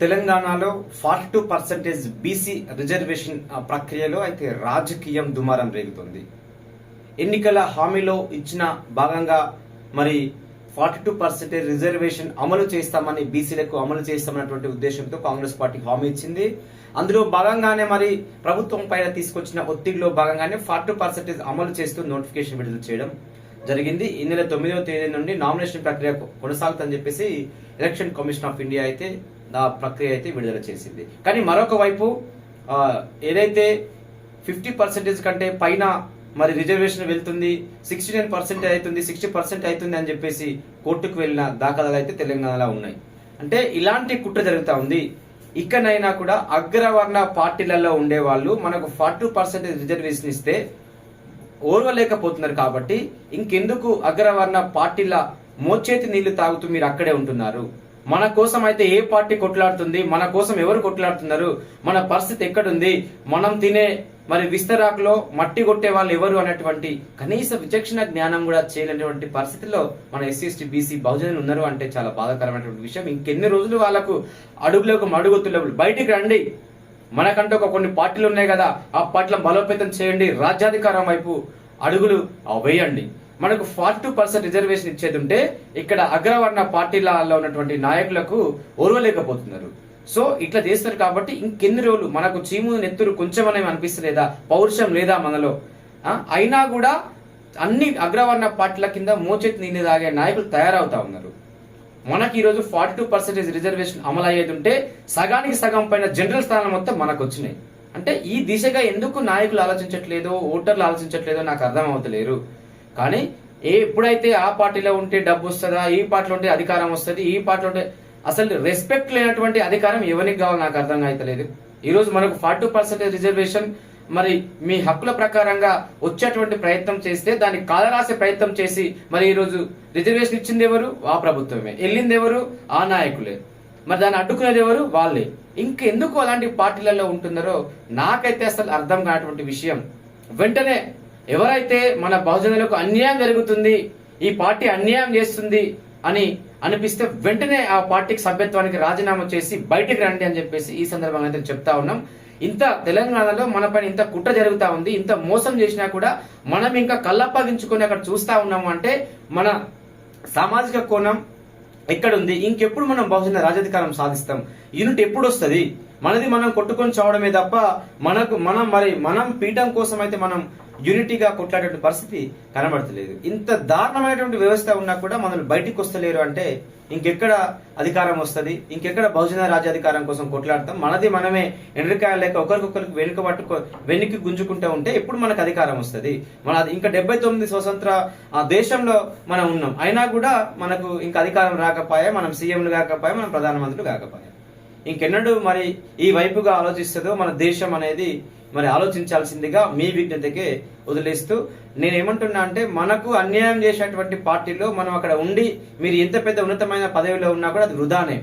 తెలంగాణలో forty two percentage BC reservation ప్రక్రియలో అయితే రాజకీయం దుమారం రేగుతుంది. ఎన్నికల హామీలో ఇచ్చిన భాగంగా మరి ఫార్టీ టూ పర్సెంటేజ్ రిజర్వేషన్ అమలు చేస్తామని బీసీలకు అమలు చేస్తామన్నటువంటి ఉద్దేశంతో కాంగ్రెస్ పార్టీ హామీ ఇచ్చింది. అందులో భాగంగానే మరి ప్రభుత్వం పైన తీసుకొచ్చిన ఒత్తిడిలో భాగంగానే ఫార్టీ పర్సెంటేజ్ అమలు చేస్తూ నోటిఫికేషన్ విడుదల చేయడం జరిగింది. ఈ నెల తొమ్మిదవ తేదీ నుండి నామినేషన్ ప్రక్రియ కొనసాగుతుందని చెప్పేసి ఎలక్షన్ కమిషన్ ఆఫ్ ఇండియా అయితే నా ప్రక్రియ అయితే విడుదల చేసింది. కానీ మరొక వైపు ఏదైతే ఫిఫ్టీ పర్సెంటేజ్ కంటే పైన మరి రిజర్వేషన్ వెళ్తుంది సిక్స్టీ నైన్ పర్సెంట్ అవుతుంది సిక్స్టీ పర్సెంట్ అవుతుంది అని చెప్పేసి కోర్టుకు వెళ్ళిన దాఖలాలు అయితే తెలంగాణలో ఉన్నాయి. అంటే ఇలాంటి కుట్ర జరుగుతూ ఉంది. ఇకనైనా కూడా అగ్రవర్ణ పార్టీలలో ఉండే వాళ్ళు మనకు ఫార్టీ పర్సెంటేజ్ రిజర్వేషన్ ఇస్తే ఓర్వలేకపోతున్నారు కాబట్టి ఇంకెందుకు అగ్రవర్ణ పార్టీల మోచేతి నీళ్ళు తాగుతూ మీరు అక్కడే ఉంటున్నారు? మన కోసం అయితే ఏ పార్టీ కొట్లాడుతుంది? మన కోసం ఎవరు కొట్లాడుతున్నారు? మన పరిస్థితి ఎక్కడుంది? మనం తినే మరి విస్తరాకులో మట్టి కొట్టే వాళ్ళు ఎవరు అనేటువంటి కనీస విచక్షణ జ్ఞానం కూడా చేయలేనటువంటి పరిస్థితిలో మన ఎస్సీ ఎస్టీ బీసీ బహుజనులు ఉన్నారు అంటే చాలా బాధాకరమైనటువంటి విషయం. ఇంకెన్ని రోజులు వాళ్ళకు అడుగులోకి మడుగుతులు బయటికి రండి. మనకంటూ ఒక కొన్ని పార్టీలు ఉన్నాయి కదా ఆ పార్టీలను బలోపేతం చేయండి. రాజ్యాధికారం వైపు అడుగులు వేయండి. మనకు ఫార్టీ టూ పర్సెంట్ రిజర్వేషన్ ఇచ్చేది ఉంటే ఇక్కడ అగ్రవర్ణ పార్టీలలో ఉన్నటువంటి నాయకులకు ఓర్వలేకపోతున్నారు. సో ఇట్లా చేస్తారు కాబట్టి ఇంకెన్ని రోజులు మనకు చీము నెత్తురు కొంచెమనేమి అనిపిస్తలేదా? పౌరుషం లేదా మనలో? అయినా కూడా అన్ని అగ్రవర్ణ పార్టీల కింద మోచెత్తి నీళ్ళు తాగే నాయకులు తయారవుతా ఉన్నారు. మనకి ఈరోజు ఫార్టీ టూ పర్సెంటేజ్ రిజర్వేషన్ అమలు అయ్యేది ఉంటే సగానికి సగం పైన జనరల్ స్థానం మొత్తం మనకు వచ్చినాయి. అంటే ఈ దిశగా ఎందుకు నాయకులు ఆలోచించట్లేదో ఓటర్లు ఆలోచించట్లేదో నాకు అర్థం అవుతలేరు కానీ ఏ ఎప్పుడైతే ఆ పార్టీలో ఉంటే డబ్బు వస్తుందా ఈ పార్టీలో ఉంటే అధికారం వస్తుంది ఈ పార్టీలో ఉంటే అసలు రెస్పెక్ట్ లేనటువంటి అధికారం ఎవరికి కావాలి నాకు అర్థం అవుతలేదు ఈ రోజు మనకు ఫార్టీ పర్సెంటేజ్ రిజర్వేషన్ మరి మీ హక్కుల ప్రకారంగా వచ్చేటువంటి ప్రయత్నం చేస్తే దాన్ని కాలరాసే ప్రయత్నం చేసి మరి ఈరోజు రిజర్వేషన్ ఇచ్చింది ఎవరు? ఆ ప్రభుత్వమే. వెళ్ళింది ఎవరు? ఆ నాయకులే. మరి దాన్ని అడ్డుకునేది ఎవరు? వాళ్ళే. ఇంకెందుకు అలాంటి పార్టీలలో ఉంటున్నారో నాకైతే అసలు అర్థం కానటువంటి విషయం. వెంటనే ఎవరైతే మన బహుజనులకు అన్యాయం జరుగుతుంది ఈ పార్టీ అన్యాయం చేస్తుంది అని అనిపిస్తే వెంటనే ఆ పార్టీకి సభ్యత్వానికి రాజీనామా చేసి బయటికి రండి అని చెప్పేసి ఈ సందర్భంగా అయితే చెప్తా ఉన్నాం. ఇంత తెలంగాణలో మన పైన ఇంత కుట్ర జరుగుతా ఉంది ఇంత మోసం చేసినా కూడా మనం ఇంకా కళ్ళప్పగించుకొని అక్కడ చూస్తా ఉన్నాము అంటే మన సామాజిక కోణం ఎక్కడుంది ఇంకెప్పుడు మనం బహుజన రాజాధికారం సాధిస్తాం యూనిట్ ఎప్పుడు వస్తుంది? మనది మనం కొట్టుకొని చావడమే తప్ప మనకు మనం మరి మనం పీఠం కోసం అయితే మనం యూనిటీగా కొట్లాడే పరిస్థితి కనబడతలేదు. ఇంత దారుణమైనటువంటి వ్యవస్థ ఉన్నా కూడా మనల్ని బయటికి వస్తలేరు అంటే ఇంకెక్కడ అధికారం వస్తుంది? ఇంకెక్కడ బహుజన రాజ్యాధికారం కోసం కొట్లాడతాం? మనది మనమే ఎండ్రికాయ లేక ఒకరికొకరికి వెనుక పట్టుకో వెనక్కి గుంజుకుంటూ ఉంటే ఎప్పుడు మనకు అధికారం వస్తుంది? మన అది ఇంకా డెబ్బై తొమ్మిది స్వతంత్ర ఆ దేశంలో మనం ఉన్నాం. అయినా కూడా మనకు ఇంకా అధికారం రాకపోయా మనం సీఎంలు కాకపోయా మనం ప్రధానమంత్రులు కాకపోయా. ఇంకెన్నడూ మరి ఈ వైపుగా ఆలోచిస్తుందో మన దేశం అనేది మరి ఆలోచించాల్సిందిగా మీ విజ్ఞతకే వదిలేస్తూ నేను ఏమంటున్నా అంటే మనకు అన్యాయం చేసినటువంటి పార్టీలో మనం అక్కడ ఉండి మీరు ఎంత పెద్ద ఉన్నతమైన పదవిలో ఉన్నా కూడా అది వృధానే.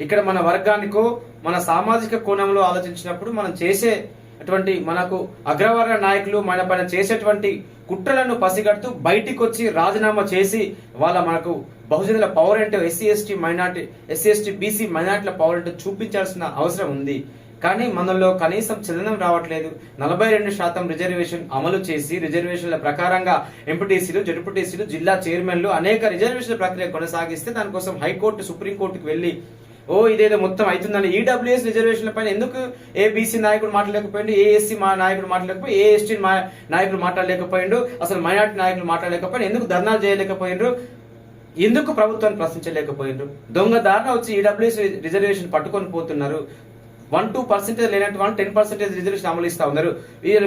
ఇక్కడ మన వర్గానికో మన సామాజిక కోణంలో ఆలోచించినప్పుడు మనం చేసే అటువంటి మనకు అగ్రవర్ణ నాయకులు మన పైన చేసేటువంటి కుట్రలను పసిగడుతూ బయటికి వచ్చి రాజీనామా చేసి వాళ్ళ మనకు బహుజనుల పవర్ ఏంటో SC ST minority SC ST BC మైనార్టీల పవర్ ఏంటో చూపించాల్సిన అవసరం ఉంది. కానీ మనలో కనీసం చలనం రావట్లేదు. నలభై రెండు శాతం రిజర్వేషన్ అమలు చేసి రిజర్వేషన్ల ప్రకారంగా ఎంపీటీసీలు జడ్పీటీసీలు జిల్లా చైర్మన్లు అనేక రిజర్వేషన్ల ప్రక్రియ కొనసాగిస్తే దానికోసం హైకోర్టు సుప్రీంకోర్టుకు వెళ్ళి ఓ ఇదేదో మొత్తం అవుతుందని ఈడబ్ల్యూఎస్ రిజర్వేషన్ల పైన ఎందుకు ఏబీసీ నాయకుడు మాట్లాడలేకపోయిండు ఏఎస్సీ మా నాయకుడు మాట్లాడలేకపోయి ఏఎస్టీ నాయకుడు మాట్లాడలేకపోయిండు అసలు మైనార్టీ నాయకులు మాట్లాడలేకపోయిండు ఎందుకు ధర్నాలు చేయలేకపోయిండ్రు? ఎందుకు ప్రభుత్వాన్ని ప్రశ్నించలేకపోయిండ్రు దొంగ దారిన వచ్చి ఈడబ్ల్యూఎస్ రిజర్వేషన్ పట్టుకొని పోతున్నారు. వన్ టూ పర్సెంటేజ్ లేనటువంటి టెన్ పర్సెంటేజ్ రిజర్వేషన్ అమలు ఇస్తా ఉన్నారు.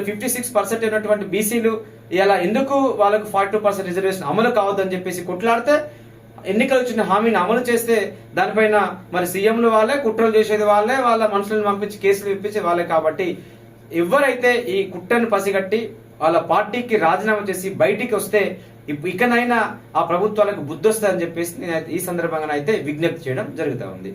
ఫిఫ్టీ సిక్స్ పర్సెంట్ ఉన్నటువంటి బీసీలు ఇలా ఎందుకు వాళ్ళకు ఫార్టీ టూ పర్సెంట్ రిజర్వేషన్ అమలు కావద్దని చెప్పేసి కొట్లాడితే ఎన్నికలు వచ్చిన హామీని అమలు చేస్తే దానిపైన మరి సీఎంలు వాళ్ళే కుట్రలు చేసేది వాళ్ళే వాళ్ళ మనుషులను పంపించి కేసులు ఇప్పించే వాళ్ళే కాబట్టి ఎవరైతే ఈ కుట్రను పసిగట్టి వాళ్ళ పార్టీకి రాజీనామా చేసి బయటికి వస్తే ఇకనైనా ఆ ప్రభుత్వాలకు బుద్ధి వస్తుందని చెప్పేసి నేను ఈ సందర్భంగా అయితే విజ్ఞప్తి చేయడం జరుగుతూ ఉంది.